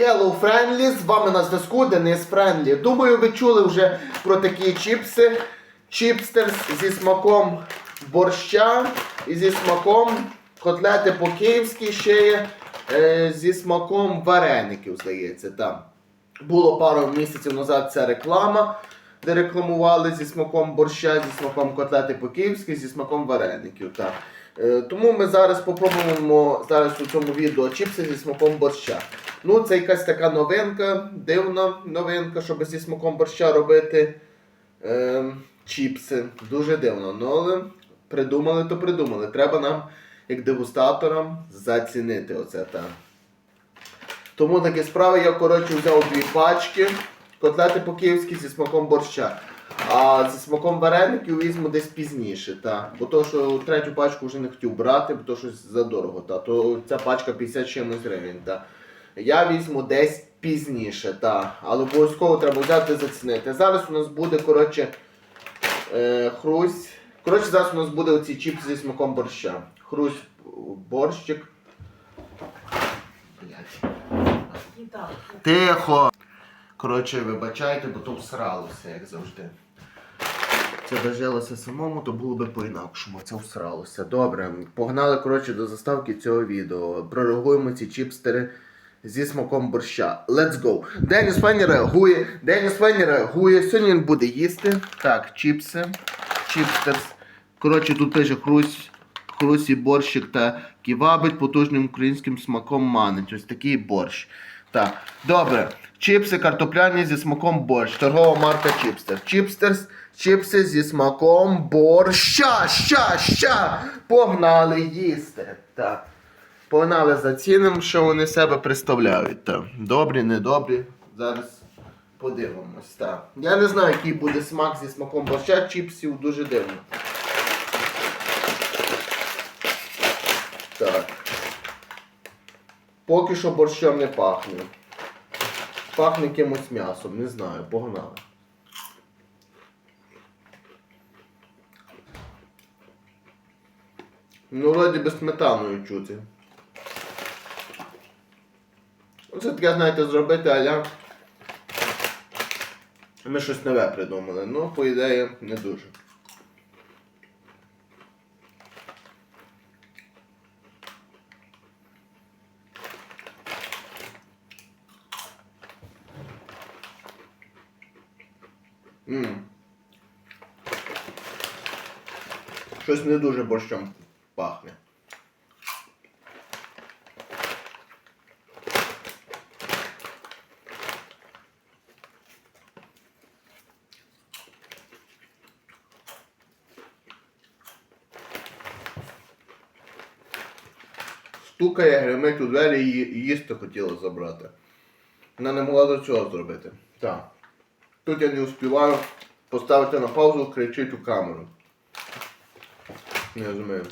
Hello Friendly, з вами на зв'язку Денис Френлі. Думаю, ви чули вже про такі чіпси. Чіпстерс зі смаком борща і зі смаком котлети по-київськи ще є е, зі смаком вареників, здається. Там. Було пару місяців назад ця реклама, де рекламували зі смаком борща, зі смаком котлети по-київськи, зі смаком вареників. Так. Е, тому ми зараз попробуємо зараз у цьому відео чіпси зі смаком борща. Ну, це якась така новинка, дивна новинка, щоб зі смаком борща робити е, чіпси. Дуже дивно. Ну, але придумали, то придумали. Треба нам, як дегустаторам, зацінити оце так. Тому такі справи я, коротше, взяв дві пачки котлети по-київськи зі смаком борща. А зі смаком вареників візьму десь пізніше, та. Бо то, що третю пачку вже не хотів брати, бо то щось задорого, та. То ця пачка 50 чимось гривень, та. Я візьму десь пізніше, та. Але обов'язково треба взяти зацінити. Зараз у нас буде, коротше, е, хрусь. Коротше, зараз у нас буде оці чіпси зі смаком борща. Хрусь борщик. Тихо! Коротше, вибачайте, бо то всралося, як завжди. Це дожилося самому, то було би по-інакшому. Це всралося. Добре, погнали коротше, до заставки цього відео. Прореагуємо ці чіпстери зі смаком борща. Let's go! Деніс Фенні реагує. Деніс Фенні реагує. Сьогодні він буде їсти. Так, чіпси. Чіпстерс. Коротше, тут пише хрусь. Хрусі борщик та ківабить потужним українським смаком манить. Ось такий борщ. Так, добре. Чіпси картопляні зі смаком борщ. Торгова марка Чіпстер. Чіпстерс. Чіпси зі смаком борща. Ща, ща. Погнали їсти. Так. Погнали за ціном, що вони себе представляють. Так. Добрі, недобрі. Зараз подивимось. Так. Я не знаю, який буде смак зі смаком борща, чіпсів дуже дивно. Так. Поки що борщом не пахне. Пахне якимось м'ясом, не знаю, погнали. Ну, вроді би сметаною чути. Оце таке, знаєте, зробити, аля. Ми щось нове придумали. Ну, по ідеї, не дуже. М. Щось не дуже борщом пахне. Стукає, гримить у двері і їсти хотіла забрати. Вона не могла до цього зробити. Так. Тут я не успіваю поставити на паузу, кричить у камеру. Не розумію.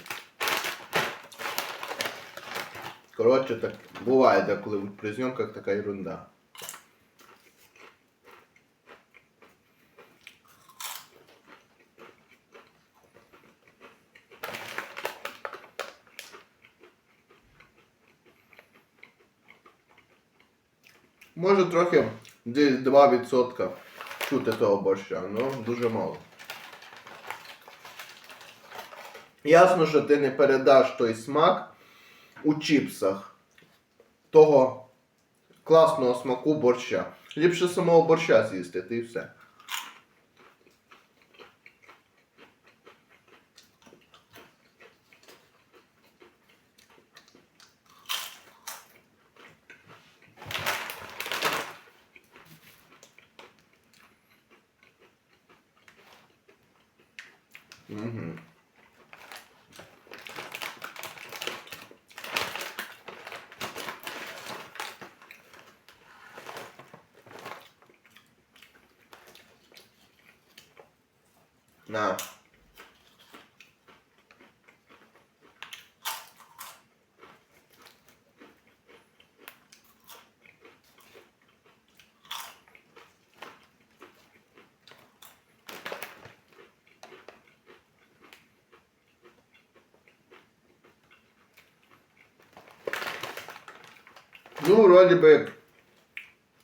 Коротше, так буває деколи при зйомках така ерунда. Може трохи десь 2% чути того борща, ну дуже мало. Ясно, що ти не передаш той смак у чіпсах того класного смаку борща. Ліпше самого борща з'їсти, ти і все. Угу. На. Ну, вроді би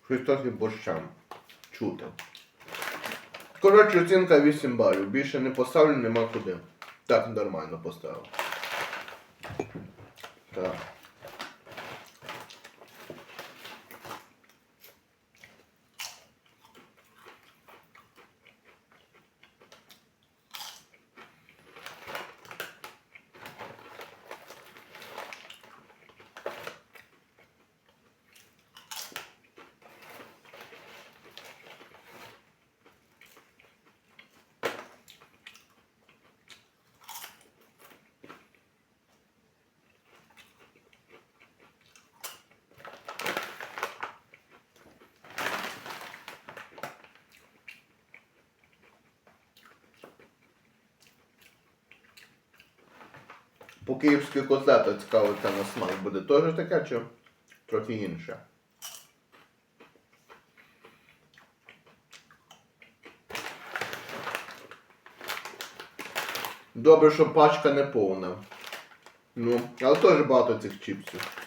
Щось трохи борщам. Чути. Коротше, оцінка 8 балів. Більше не поставлю, нема куди. Так, нормально поставив. Так. По київській котлета цікаво, це на смак буде теж таке чи трохи інше. Добре, що пачка не повна. Ну, але теж багато цих чіпсів.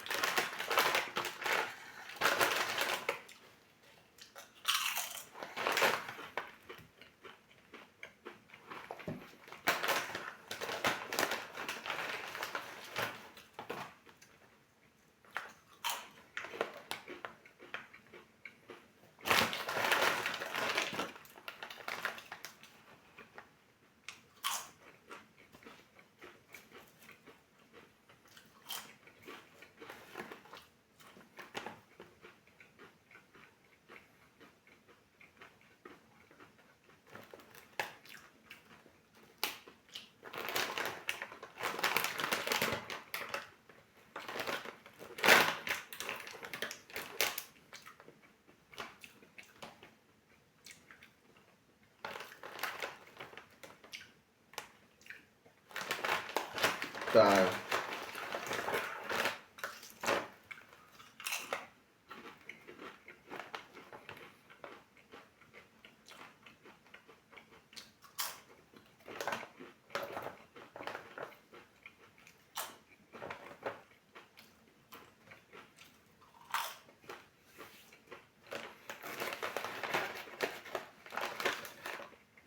Так.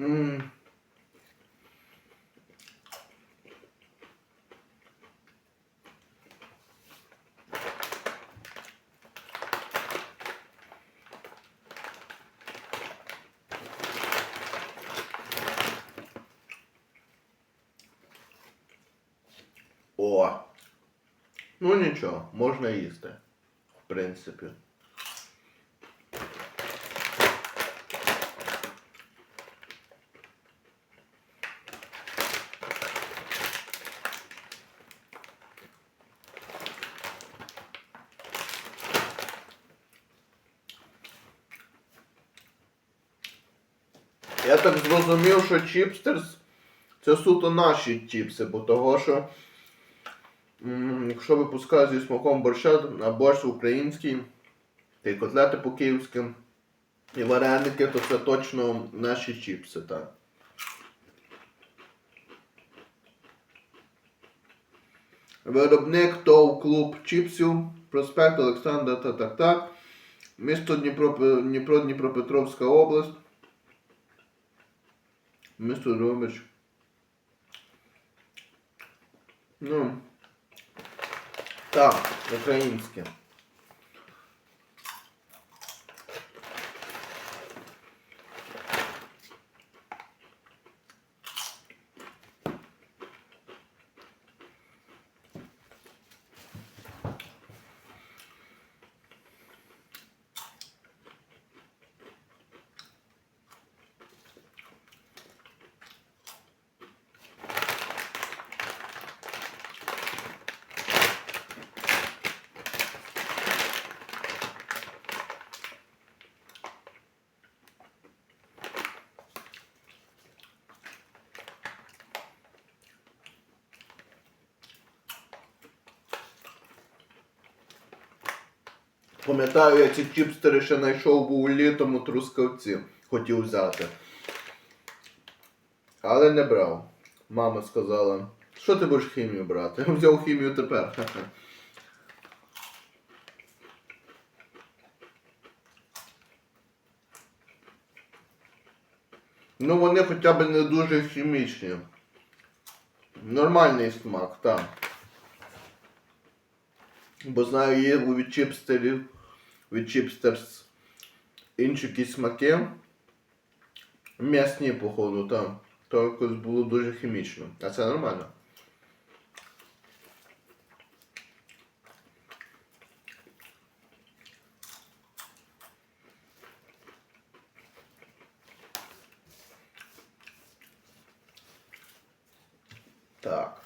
М. О. Ну нічого, можна їсти. В принципі. Я так зрозумів, що чіпстерс це суто наші чіпси, бо того, що якщо випускають зі смаком борща, а борщ український, та котлети по київським, і вареники, то це точно наші чіпси, так. Виробник ТОВ клуб чіпсів, проспект Олександра та так так. Місто Дніпро, Дніпро Дніпропетровська область. Місто Робич. Ну. Так, українське. Пам'ятаю, я ці чіпстери ще знайшов був літом у трускавці. Хотів взяти. Але не брав. Мама сказала, що ти будеш хімію брати? Я взяв хімію тепер. Ну вони хоча б не дуже хімічні. Нормальний смак, так. Бо знаю, є від чіпстерів, від чіпстерс інші якісь смаки. М'ясні, походу, там. То якось було дуже хімічно. А це нормально. Так.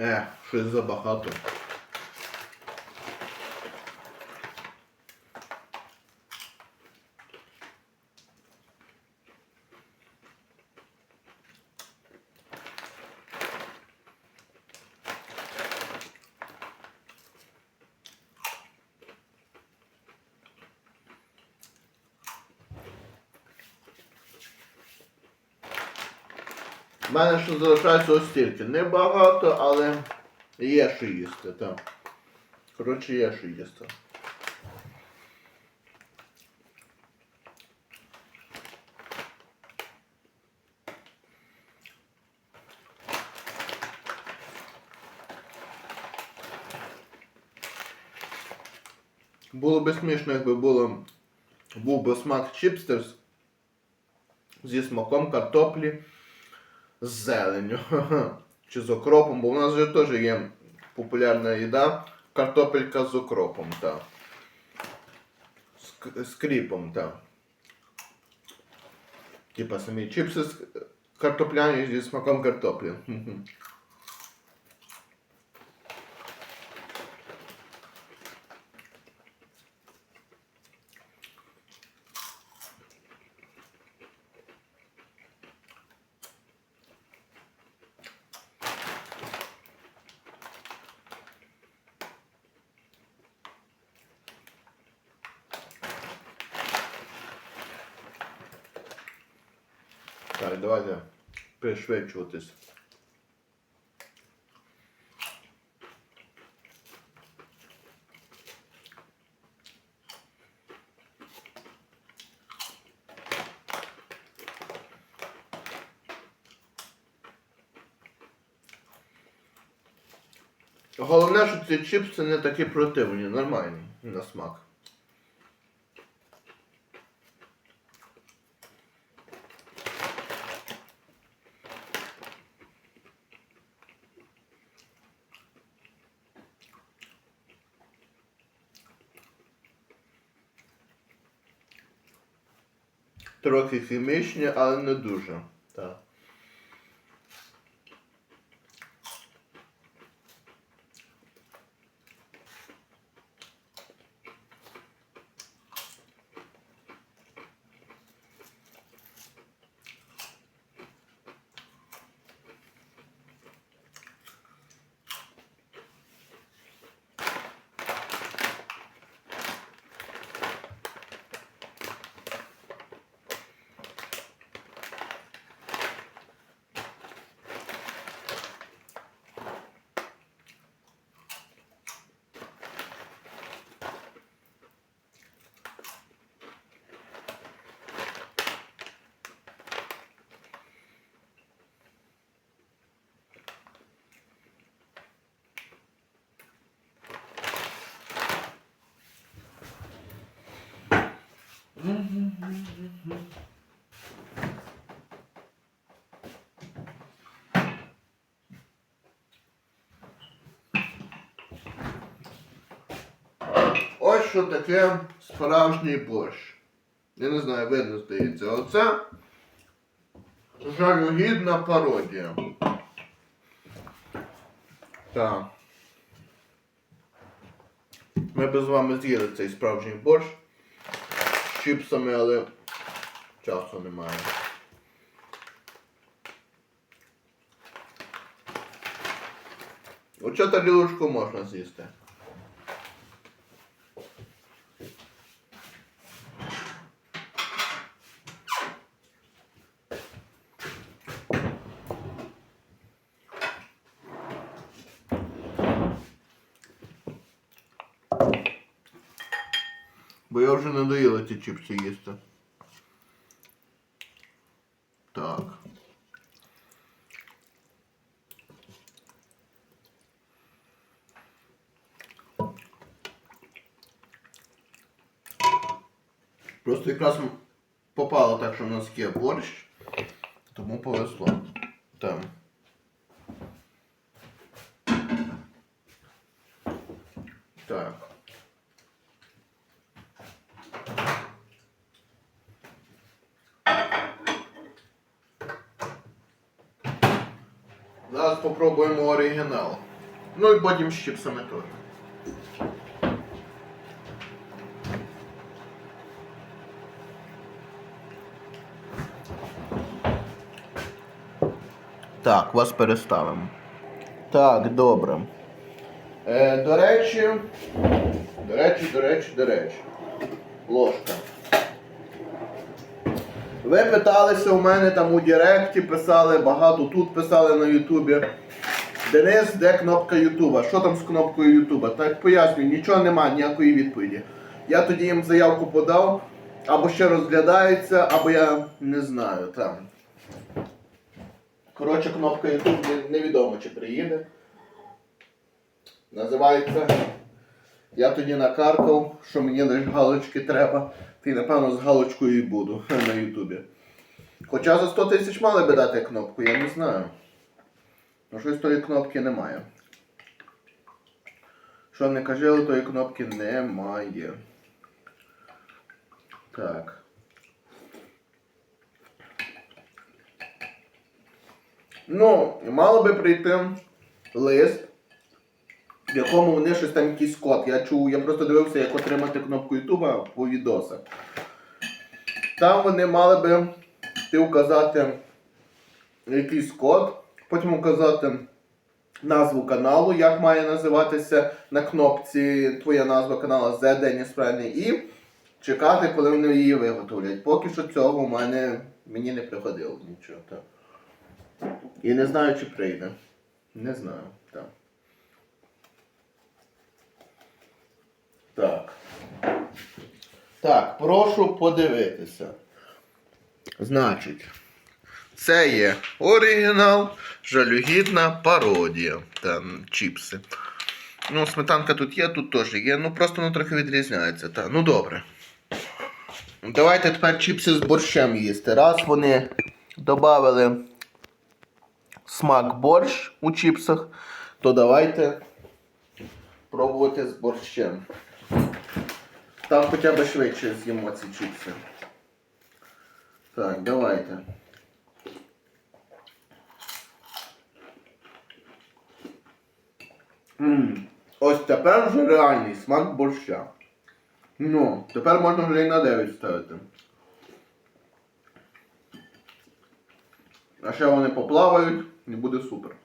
Е, щось забагато. У мене ще залишається ось стільки. Небагато, але є що їсти, так. Коротше, є що їсти. Було би смішно, якби було був би смак чіпстерс зі смаком картоплі з зеленню. Чи з окропом, бо у нас же теж є популярна їда картопелька з окропом, к- з кріпом, так. Типа самі чіпси з картопляні зі смаком картоплі. Мгм. Так, давайте пришвидшуватись. Головне, що ці чіпси не такі противні, нормальні на смак. Хімічні, але не дуже. Так. Ось що таке справжній борщ. Я не знаю, видно здається. Оце жалюгідна пародія. Так. Ми би з вами з'їли цей справжній борщ чіпсами, але часу немає. Оце тарілочку можна з'їсти. Бо я вже не доїла ці чіпси їсти. Так. Просто якраз м- попало так, що в нас є борщ, тому повезло. Там. Зараз попробуємо оригінал. Ну і потім з чіпсами теж. Так, вас переставимо. Так, добре. Е, до речі. До речі, до речі, до речі. Ложка. Ви питалися у мене там у Директі, писали багато тут писали на Ютубі. Денис, де кнопка Ютуба? Що там з кнопкою Ютуба? Так пояснюю, нічого немає, ніякої відповіді. Я тоді їм заявку подав, або ще розглядається, або я не знаю там. Коротше, кнопка YouTube невідомо чи приїде. Називається. Я тоді накаркав, що мені лише галочки треба. Ти напевно з галочкою і буду на Ютубі. Хоча за 100 тисяч мали би дати кнопку, я не знаю. Ну щось тої кнопки немає. Що не кажи, але тої кнопки немає. Так. Ну, мало би прийти лист, в якому вони щось там якийсь код. Я чув, я просто дивився, як отримати кнопку Ютуба по відосах. Там вони мали би ти вказати якийсь код, потім вказати назву каналу, як має називатися на кнопці твоя назва каналу The Dennis Friendly і чекати, коли вони її виготовлять. Поки що цього в мене мені не приходило нічого. Так. І не знаю, чи прийде. Не знаю. Так. Так. Так, прошу подивитися. Значить, це є оригінал, жалюгідна пародія. Там чіпси. Ну, сметанка тут є, тут теж є. Ну просто воно трохи відрізняється. Та. Ну добре. Давайте тепер чіпси з борщем їсти. Раз вони додали смак борщ у чіпсах, то давайте пробувати з борщем. Там хоча б швидше з'їмо ці чіпси. Так, давайте. М, Ось тепер вже реальний смак борща. Ну, тепер можна вже і на 9 ставити. А ще вони поплавають і буде супер.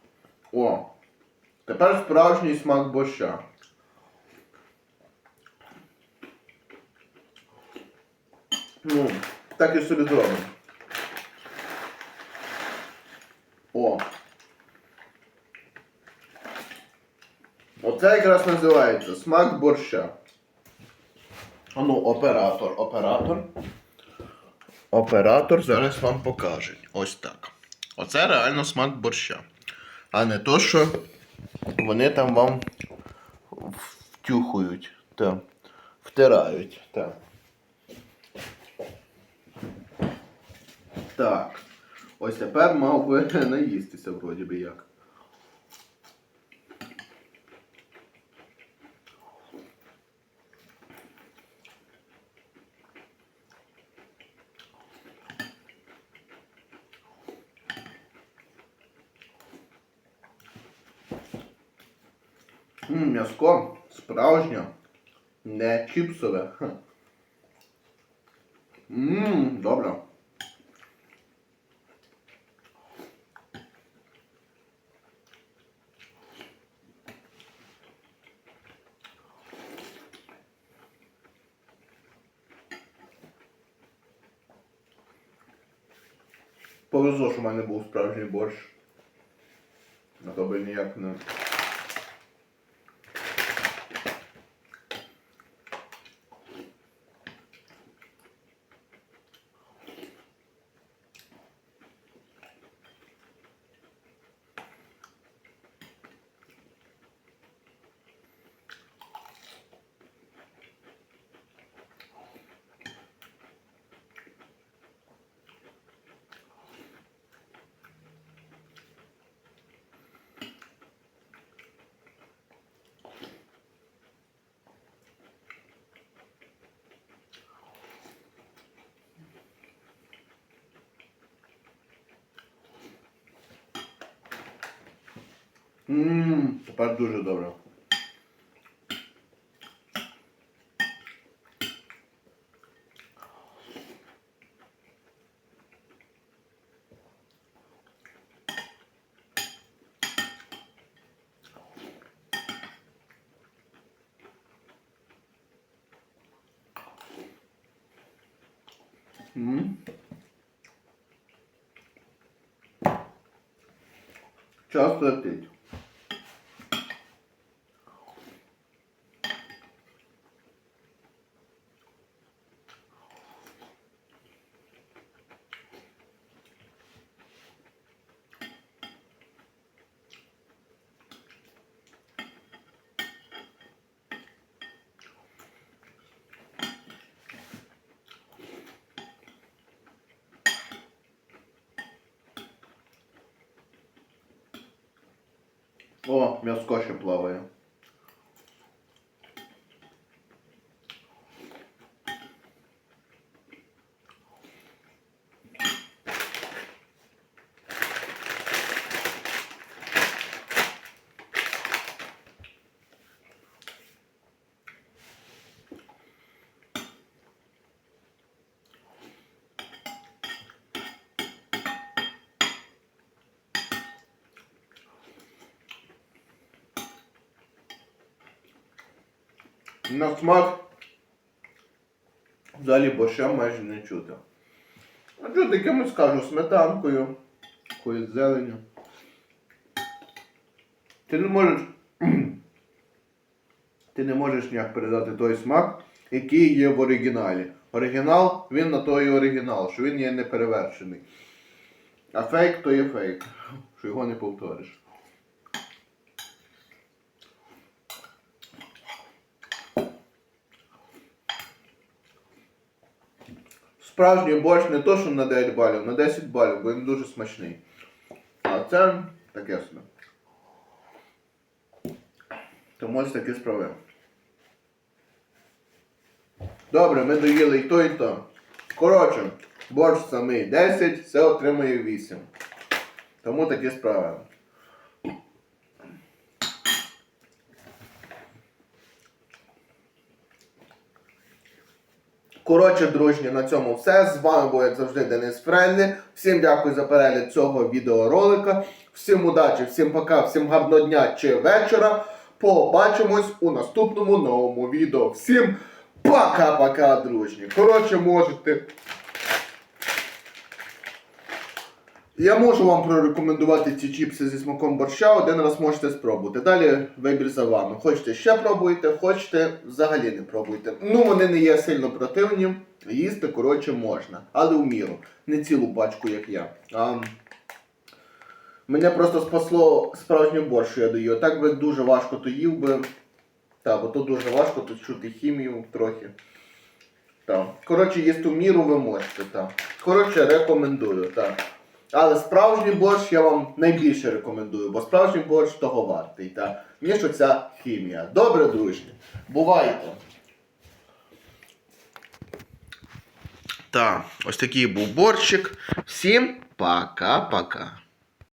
О! Тепер справжній смак борща. Ну, так і собі зробимо. О. Оце якраз називається смак борща. Ну, оператор, оператор. Оператор зараз вам покаже. Ось так. Оце реально смак борща. А не то, що вони там вам втюхують. Та, втирають. Так. Так. Ось тепер мав би наїстися вроді би як. М, М'яско справжнє, не чіпсове. Хм. Ммм, добре. Повезло, що в мене був справжній борщ. А то би ніяк не. Ммм, тепер дуже добре. Ммм. Часто летить. О, м'яско ще плаває. На смак взагалі борща майже не чути. А чути якимось кажу сметанкою, якоюсь зеленю. Ти не можеш. Ти не можеш ніяк передати той смак, який є в оригіналі. Оригінал, він на той оригінал, що він є неперевершений. А фейк то є фейк, що його не повториш. Справжній борщ не то, що на 9 балів, на 10 балів, бо він дуже смачний. А це таке собі. Тому ось такі справи. Добре, ми доїли і то, і то. Коротше, борщ самий 10, все отримує 8. Тому такі справи. Коротше, дружні, на цьому все. З вами був, як завжди, Денис Френлі. Всім дякую за перегляд цього відеоролика. Всім удачі, всім пока, всім гарного дня чи вечора. Побачимось у наступному новому відео. Всім пока-пока, дружні. Коротше, можете. Я можу вам прорекомендувати ці чіпси зі смаком борща, один раз можете спробувати. Далі вибір за вами. Хочете ще пробуйте, хочете взагалі не пробуйте. Ну, вони не є сильно противні, їсти, коротше, можна. Але в міру. Не цілу пачку, як я. А, мене просто спасло справжнє борщ, що я даю. Так би дуже важко то їв би. Так, бо то дуже важко тут чути хімію трохи. Так. Коротше, їсти в міру ви можете, так. Коротше, рекомендую, так. Але справжній борщ я вам найбільше рекомендую, бо справжній борщ того вартий, та, Мені що ця хімія. Добре, дружні. Бувайте. Так, ось такий був борщик. Всім пока-пока.